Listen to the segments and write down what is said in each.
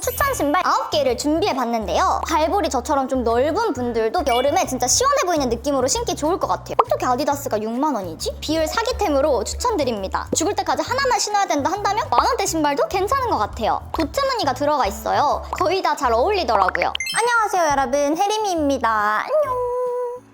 봄 추천 신발 9개를 준비해 봤는데요. 발볼이 저처럼 좀 넓은 분들도 여름에 진짜 시원해 보이는 느낌으로 신기 좋을 것 같아요. 어떻게 아디다스가 6만 원이지? 비율 사기템으로 추천드립니다. 죽을 때까지 하나만 신어야 된다 한다면 만 원대 신발도 괜찮은 것 같아요. 도트 무늬가 들어가 있어요. 거의 다 잘 어울리더라고요. 안녕하세요 여러분 혜림이입니다. 안녕.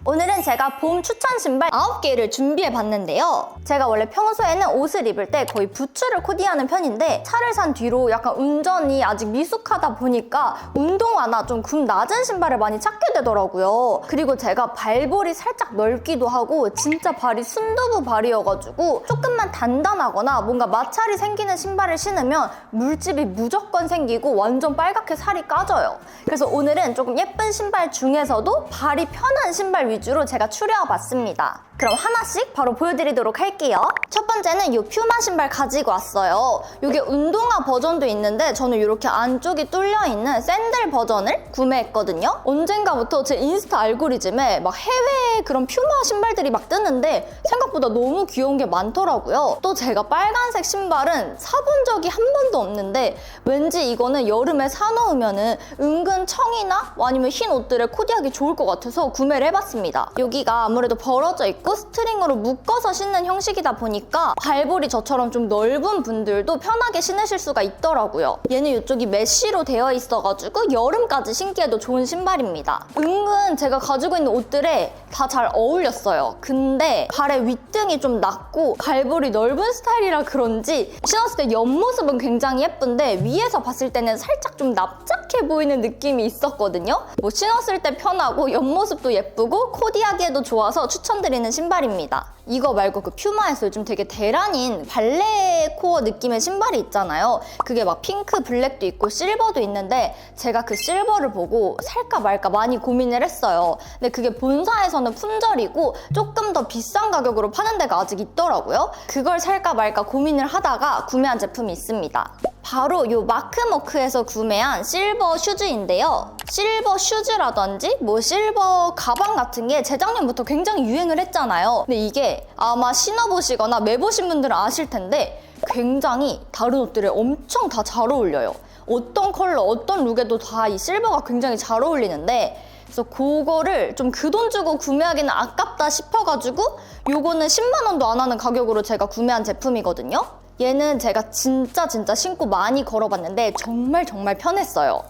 오늘은 제가 봄 추천 신발 9개를 준비해 봤는데요. 제가 원래 평소에는 옷을 입을 때 거의 부츠를 코디하는 편인데 차를 산 뒤로 약간 운전이 아직 미숙하다 보니까 운동화나 좀 굽 낮은 신발을 많이 찾게 되더라고요. 그리고 제가 발볼이 살짝 넓기도 하고 진짜 발이 순두부 발이어가지고 조금만 단단하거나 뭔가 마찰이 생기는 신발을 신으면 물집이 무조건 생기고 완전 빨갛게 살이 까져요. 그래서 오늘은 조금 예쁜 신발 중에서도 발이 편한 신발 위주로 제가 추려와 봤습니다. 그럼 하나씩 바로 보여드리도록 할게요. 첫 번째는 이 퓨마 신발 가지고 왔어요. 이게 운동화 버전도 있는데 저는 이렇게 안쪽이 뚫려 있는 샌들 버전을 구매했거든요. 언젠가부터 제 인스타 알고리즘에 막 해외 그런 퓨마 신발들이 막 뜨는데 생각보다 너무 귀여운 게 많더라고요. 또 제가 빨간색 신발은 사본 적이 한 번도 없는데 왠지 이거는 여름에 사놓으면은 은근 청이나 아니면 흰 옷들에 코디하기 좋을 것 같아서 구매를 해봤습니다. 여기가 아무래도 벌어져 있고 스트링으로 묶어서 신는 형식이다 보니까 발볼이 저처럼 좀 넓은 분들도 편하게 신으실 수가 있더라고요. 얘는 이쪽이 메쉬로 되어 있어가지고 여름까지 신기에도 좋은 신발입니다. 은근 제가 가지고 있는 옷들에 다 잘 어울렸어요. 근데 발의 윗등이 좀 낮고 발볼이 넓은 스타일이라 그런지 신었을 때 옆모습은 굉장히 예쁜데 위에서 봤을 때는 살짝 좀 납작해 보이는 느낌이 있었거든요. 뭐 신었을 때 편하고 옆모습도 예쁘고 코디하기에도 좋아서 추천드리는 신발입니다. 이거 말고 그 퓨마에서 요즘 되게 대란인 발레 코어 느낌의 신발이 있잖아요. 그게 막 핑크, 블랙도 있고 실버도 있는데 제가 그 실버를 보고 살까 말까 많이 고민을 했어요. 근데 그게 본사에서는 품절이고 조금 더 비싼 가격으로 파는 데가 아직 있더라고요. 그걸 살까 말까 고민을 하다가 구매한 제품이 있습니다. 바로 요 마크머크에서 구매한 실버 슈즈인데요. 실버 슈즈라든지 뭐 실버 가방 같은 게 재작년부터 굉장히 유행을 했잖아요. 근데 이게 아마 신어보시거나 매보신 분들은 아실 텐데 굉장히 다른 옷들에 엄청 다 잘 어울려요. 어떤 컬러, 어떤 룩에도 다 이 실버가 굉장히 잘 어울리는데 그래서 그거를 좀 그 돈 주고 구매하기는 아깝다 싶어가지고 요거는 10만 원도 안 하는 가격으로 제가 구매한 제품이거든요. 얘는 제가 진짜 진짜 신고 많이 걸어봤는데 정말 정말 편했어요.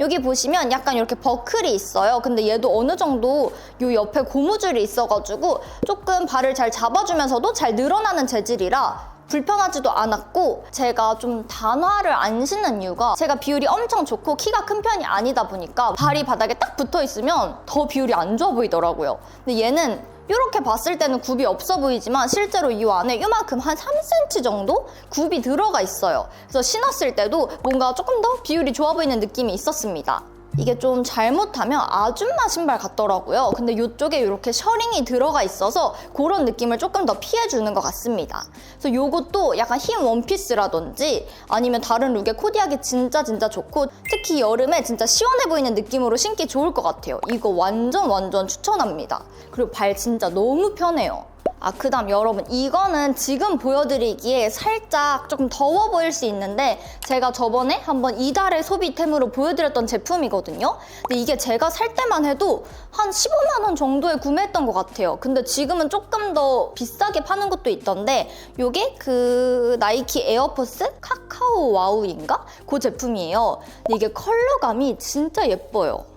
여기 보시면 약간 이렇게 버클이 있어요. 근데 얘도 어느 정도 요 옆에 고무줄이 있어가지고 조금 발을 잘 잡아주면서도 잘 늘어나는 재질이라 불편하지도 않았고 제가 좀 단화를 안 신는 이유가 제가 비율이 엄청 좋고 키가 큰 편이 아니다 보니까 발이 바닥에 딱 붙어 있으면 더 비율이 안 좋아 보이더라고요. 근데 얘는 이렇게 봤을 때는 굽이 없어 보이지만 실제로 이 안에 이만큼 한 3cm 정도 굽이 들어가 있어요. 그래서 신었을 때도 뭔가 조금 더 비율이 좋아 보이는 느낌이 있었습니다. 이게 좀 잘못하면 아줌마 신발 같더라고요. 근데 이쪽에 이렇게 셔링이 들어가 있어서 그런 느낌을 조금 더 피해주는 것 같습니다. 그래서 이것도 약간 흰 원피스라든지 아니면 다른 룩에 코디하기 진짜 진짜 좋고 특히 여름에 진짜 시원해 보이는 느낌으로 신기 좋을 것 같아요. 이거 완전 완전 추천합니다. 그리고 발 진짜 너무 편해요. 아, 그 다음 여러분, 이거는 지금 보여드리기에 살짝 조금 더워 보일 수 있는데 제가 저번에 한번 이달의 소비템으로 보여드렸던 제품이거든요. 근데 이게 제가 살 때만 해도 한 15만 원 정도에 구매했던 것 같아요. 근데 지금은 조금 더 비싸게 파는 것도 있던데 요게 그 나이키 에어포스 카카오 와우인가? 그 제품이에요. 이게 컬러감이 진짜 예뻐요.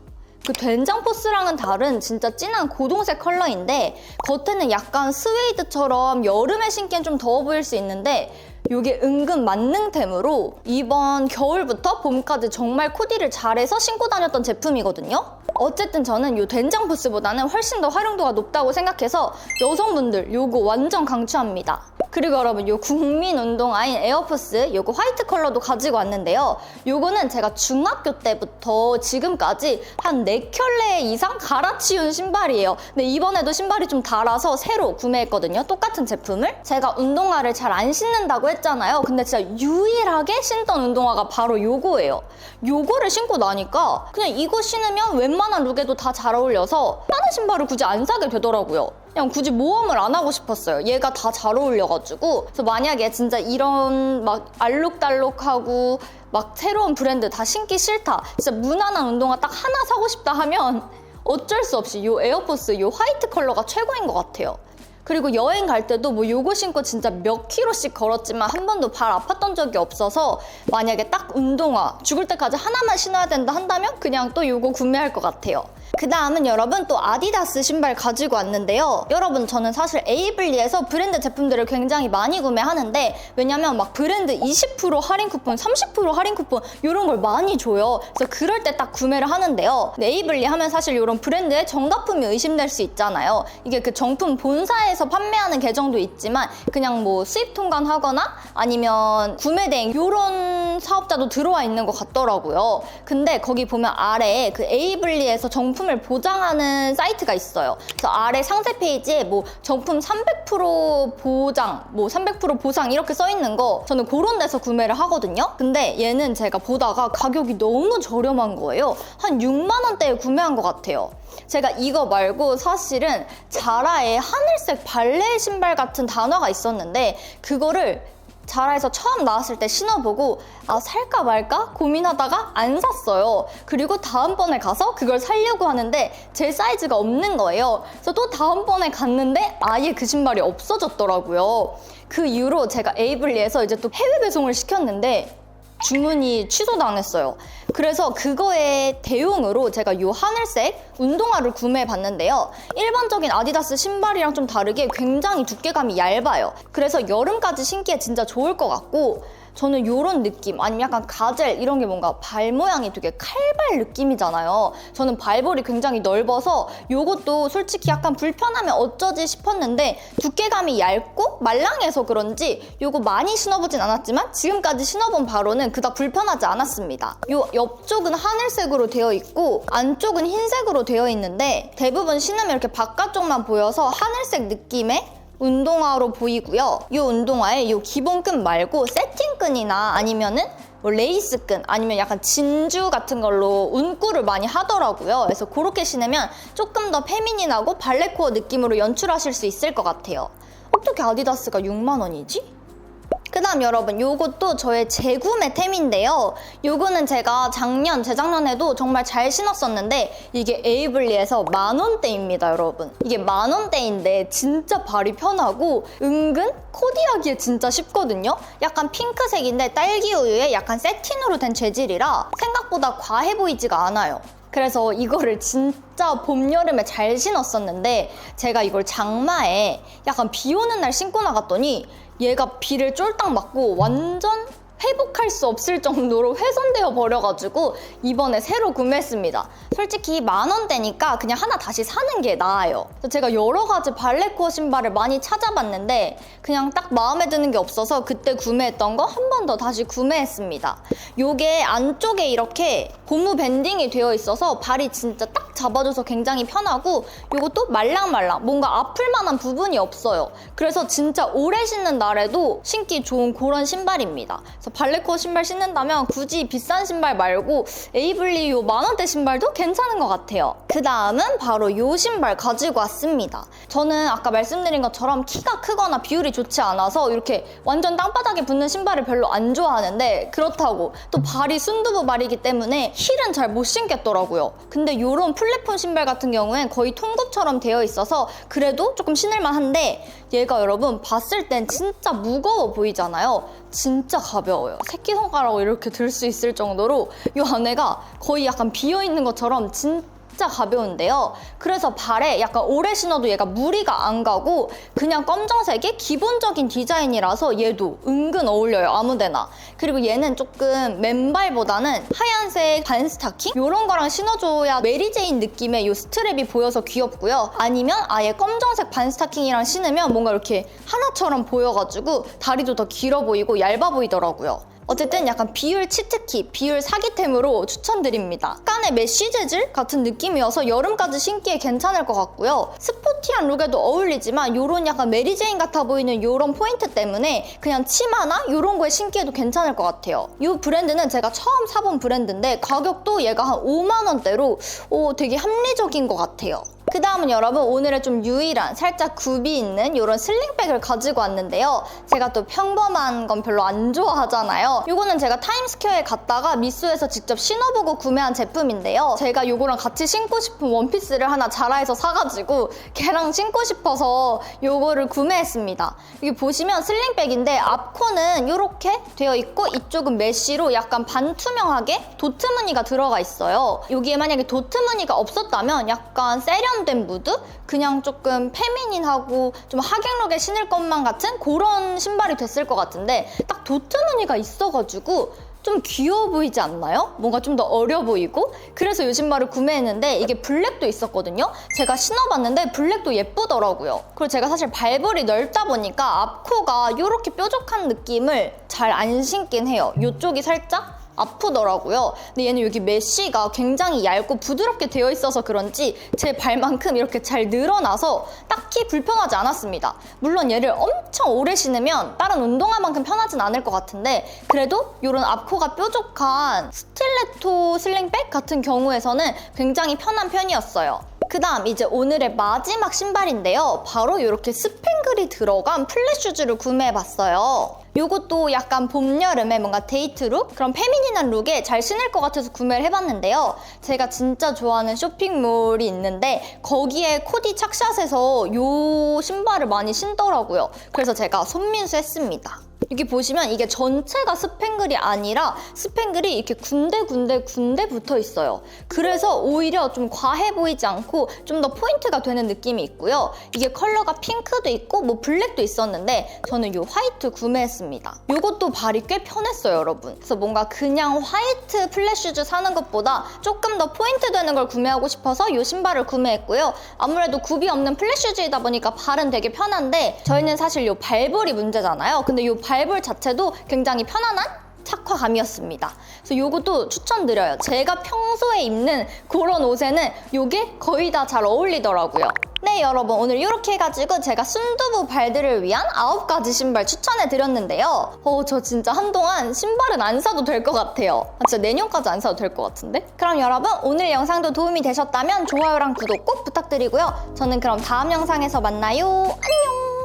그 된장 포스랑은 다른 진짜 진한 고동색 컬러인데 겉에는 약간 스웨이드처럼 여름에 신기엔 좀 더워 보일 수 있는데 이게 은근 만능템으로 이번 겨울부터 봄까지 정말 코디를 잘해서 신고 다녔던 제품이거든요. 어쨌든 저는 이 된장 포스보다는 훨씬 더 활용도가 높다고 생각해서 여성분들 요거 완전 강추합니다. 그리고 여러분 요 국민 운동화인 에어포스 요거 화이트 컬러도 가지고 왔는데요. 요거는 제가 중학교 때부터 지금까지 한 4켤레 이상 갈아치운 신발이에요. 근데 이번에도 신발이 좀 닳아서 새로 구매했거든요. 똑같은 제품을. 제가 운동화를 잘 안 신는다고 했잖아요. 근데 진짜 유일하게 신던 운동화가 바로 요거예요. 요거를 신고 나니까 그냥 이거 신으면 웬만한 룩에도 다 잘 어울려서 다른 신발을 굳이 안 사게 되더라고요. 그냥 굳이 모험을 안 하고 싶었어요. 얘가 다 잘 어울려가지고. 그래서 만약에 진짜 이런 막 알록달록하고 막 새로운 브랜드 다 신기 싫다. 진짜 무난한 운동화 딱 하나 사고 싶다 하면 어쩔 수 없이 이 에어포스 이 화이트 컬러가 최고인 것 같아요. 그리고 여행 갈 때도 뭐 요거 신고 진짜 몇 킬로씩 걸었지만 한 번도 발 아팠던 적이 없어서 만약에 딱 운동화 죽을 때까지 하나만 신어야 된다 한다면 그냥 또 요거 구매할 것 같아요. 그 다음은 여러분 또 아디다스 신발 가지고 왔는데요. 여러분 저는 사실 에이블리에서 브랜드 제품들을 굉장히 많이 구매하는데 왜냐면 막 브랜드 20% 할인 쿠폰, 30% 할인 쿠폰 이런 걸 많이 줘요. 그래서 그럴 때 딱 구매를 하는데요. 에이블리 하면 사실 이런 브랜드의 정가품이 의심될 수 있잖아요. 이게 그 정품 본사에서 판매하는 계정도 있지만 그냥 뭐 수입 통관하거나 아니면 구매 대행 이런 사업자도 들어와 있는 것 같더라고요. 근데 거기 보면 아래에 그 에이블리에서 정품을 보장하는 사이트가 있어요. 그래서 아래 상세 페이지에 뭐 정품 300% 보장, 뭐 300% 보상 이렇게 써 있는 거 저는 그런 데서 구매를 하거든요. 근데 얘는 제가 보다가 가격이 너무 저렴한 거예요. 한 6만 원대에 구매한 것 같아요. 제가 이거 말고 사실은 자라의 하늘색 발레 신발 같은 단어가 있었는데 그거를 자라에서 처음 나왔을 때 신어보고 아 살까 말까 고민하다가 안 샀어요. 그리고 다음번에 가서 그걸 살려고 하는데 제 사이즈가 없는 거예요. 그래서 또 다음번에 갔는데 아예 그 신발이 없어졌더라고요. 그 이후로 제가 에이블리에서 이제 또 해외 배송을 시켰는데 주문이 취소당했어요. 그래서 그거에 대용으로 제가 이 하늘색 운동화를 구매해 봤는데요. 일반적인 아디다스 신발이랑 좀 다르게 굉장히 두께감이 얇아요. 그래서 여름까지 신기에 진짜 좋을 것 같고 저는 이런 느낌 아니면 약간 가젤 이런 게 뭔가 발 모양이 되게 칼발 느낌이잖아요. 저는 발볼이 굉장히 넓어서 이것도 솔직히 약간 불편하면 어쩌지 싶었는데 두께감이 얇고 말랑해서 그런지 이거 많이 신어보진 않았지만 지금까지 신어본 바로는 그닥 불편하지 않았습니다. 이 옆쪽은 하늘색으로 되어 있고 안쪽은 흰색으로 되어 있는데 대부분 신으면 이렇게 바깥쪽만 보여서 하늘색 느낌의 운동화로 보이고요. 이 운동화에 이 기본끈 말고 세팅끈이나 아니면은 뭐 레이스끈 아니면 약간 진주 같은 걸로 운꾸를 많이 하더라고요. 그래서 그렇게 신으면 조금 더 페미닌하고 발레코어 느낌으로 연출하실 수 있을 것 같아요. 어떻게 아디다스가 6만 원이지? 그 다음 여러분. 요것도 저의 재구매 템인데요. 요거는 제가 작년 재작년에도 정말 잘 신었었는데 이게 에이블리에서 만원대입니다 여러분. 이게 만원대인데 진짜 발이 편하고 은근 코디하기에 진짜 쉽거든요? 약간 핑크색인데 딸기 우유에 약간 세틴으로 된 재질이라 생각보다 과해 보이지가 않아요 그래서 이거를 진짜 봄, 여름에 잘 신었었는데 제가 이걸 장마에 약간 비 오는 날 신고 나갔더니 얘가 비를 쫄딱 맞고 완전 회복할 수 없을 정도로 훼손되어 버려가지고 이번에 새로 구매했습니다. 솔직히 만 원대니까 그냥 하나 다시 사는 게 나아요. 제가 여러 가지 발레코어 신발을 많이 찾아봤는데 그냥 딱 마음에 드는 게 없어서 그때 구매했던 거 한 번 더 다시 구매했습니다. 요게 안쪽에 이렇게 고무 밴딩이 되어 있어서 발이 진짜 딱 잡아줘서 굉장히 편하고 요것도 말랑말랑 뭔가 아플 만한 부분이 없어요. 그래서 진짜 오래 신는 날에도 신기 좋은 그런 신발입니다. 발레코어 신발 신는다면 굳이 비싼 신발 말고 에이블리 요 만원대 신발도 괜찮은 것 같아요. 그 다음은 바로 요 신발 가지고 왔습니다. 저는 아까 말씀드린 것처럼 키가 크거나 비율이 좋지 않아서 이렇게 완전 땅바닥에 붙는 신발을 별로 안 좋아하는데 그렇다고 또 발이 순두부 발이기 때문에 힐은 잘 못 신겠더라고요. 근데 요런 플랫폼 신발 같은 경우엔 거의 통굽처럼 되어 있어서 그래도 조금 신을만 한데 얘가 여러분 봤을 땐 진짜 무거워 보이잖아요. 진짜 가벼워요. 새끼손가락으로 이렇게 들 수 있을 정도로 이 안에가 거의 약간 비어 있는 것처럼 진짜 진짜 가벼운데요. 그래서 발에 약간 오래 신어도 얘가 무리가 안 가고 그냥 검정색의 기본적인 디자인이라서 얘도 은근 어울려요. 아무데나. 그리고 얘는 조금 맨발보다는 하얀색 반 스타킹? 이런 거랑 신어줘야 메리제인 느낌의 이 스트랩이 보여서 귀엽고요. 아니면 아예 검정색 반 스타킹이랑 신으면 뭔가 이렇게 하나처럼 보여가지고 다리도 더 길어 보이고 얇아 보이더라고요. 어쨌든 약간 비율 치트키, 비율 사기템으로 추천드립니다. 약간의 메쉬 재질 같은 느낌이어서 여름까지 신기에 괜찮을 것 같고요. 스포티한 룩에도 어울리지만 이런 약간 메리제인 같아 보이는 이런 포인트 때문에 그냥 치마나 이런 거에 신기에도 괜찮을 것 같아요. 이 브랜드는 제가 처음 사본 브랜드인데 가격도 얘가 한 5만 원대로 오, 되게 합리적인 것 같아요. 그 다음은 여러분 오늘의 좀 유일한 살짝 굽이 있는 이런 슬링백을 가지고 왔는데요. 제가 또 평범한 건 별로 안 좋아하잖아요. 이거는 제가 타임스퀘어에 갔다가 미수에서 직접 신어보고 구매한 제품인데요. 제가 이거랑 같이 신고 싶은 원피스를 하나 자라에서 사가지고 걔랑 신고 싶어서 이거를 구매했습니다. 여기 보시면 슬링백인데 앞코는 이렇게 되어 있고 이쪽은 메쉬로 약간 반투명하게 도트 무늬가 들어가 있어요. 여기에 만약에 도트 무늬가 없었다면 약간 세련 된 무드? 그냥 조금 페미닌하고 좀 하객룩에 신을 것만 같은 그런 신발이 됐을 것 같은데 딱 도트 무늬가 있어가지고 좀 귀여워 보이지 않나요? 뭔가 좀 더 어려 보이고? 그래서 이 신발을 구매했는데 이게 블랙도 있었거든요? 제가 신어봤는데 블랙도 예쁘더라고요. 그리고 제가 사실 발볼이 넓다 보니까 앞코가 이렇게 뾰족한 느낌을 잘 안 신긴 해요. 이쪽이 살짝 아프더라고요. 근데 얘는 여기 메쉬가 굉장히 얇고 부드럽게 되어 있어서 그런지 제 발만큼 이렇게 잘 늘어나서 딱히 불편하지 않았습니다. 물론 얘를 엄청 오래 신으면 다른 운동화만큼 편하진 않을 것 같은데 그래도 이런 앞코가 뾰족한 스틸레토 슬링백 같은 경우에서는 굉장히 편한 편이었어요. 그 다음 이제 오늘의 마지막 신발인데요. 바로 이렇게 스팽글이 들어간 플랫 슈즈를 구매해봤어요. 요것도 약간 봄, 여름에 뭔가 데이트 룩? 그런 페미닌한 룩에 잘 신을 것 같아서 구매를 해봤는데요. 제가 진짜 좋아하는 쇼핑몰이 있는데 거기에 코디 착샷에서 요 신발을 많이 신더라고요. 그래서 제가 손민수 했습니다. 여기 보시면 이게 전체가 스팽글이 아니라 스팽글이 이렇게 군데군데 군데 붙어 있어요. 그래서 오히려 좀 과해 보이지 않고 좀 더 포인트가 되는 느낌이 있고요. 이게 컬러가 핑크도 있고 뭐 블랙도 있었는데 저는 이 화이트 구매했습니다. 이것도 발이 꽤 편했어요, 여러분. 그래서 뭔가 그냥 화이트 플랫 슈즈 사는 것보다 조금 더 포인트 되는 걸 구매하고 싶어서 이 신발을 구매했고요. 아무래도 굽이 없는 플랫 슈즈이다 보니까 발은 되게 편한데 저희는 사실 이 발볼이 문제잖아요. 근데 이 발볼 자체도 굉장히 편안한 착화감이었습니다. 그래서 이것도 추천드려요. 제가 평소에 입는 그런 옷에는 이게 거의 다 잘 어울리더라고요. 네 여러분. 오늘 이렇게 해가지고 제가 순두부 발들을 위한 9가지 신발 추천해 드렸는데요. 어 저 진짜 한동안 신발은 안 사도 될 것 같아요. 아, 진짜 내년까지 안 사도 될 것 같은데? 그럼 여러분 오늘 영상도 도움이 되셨다면 좋아요랑 구독 꼭 부탁드리고요. 저는 그럼 다음 영상에서 만나요. 안녕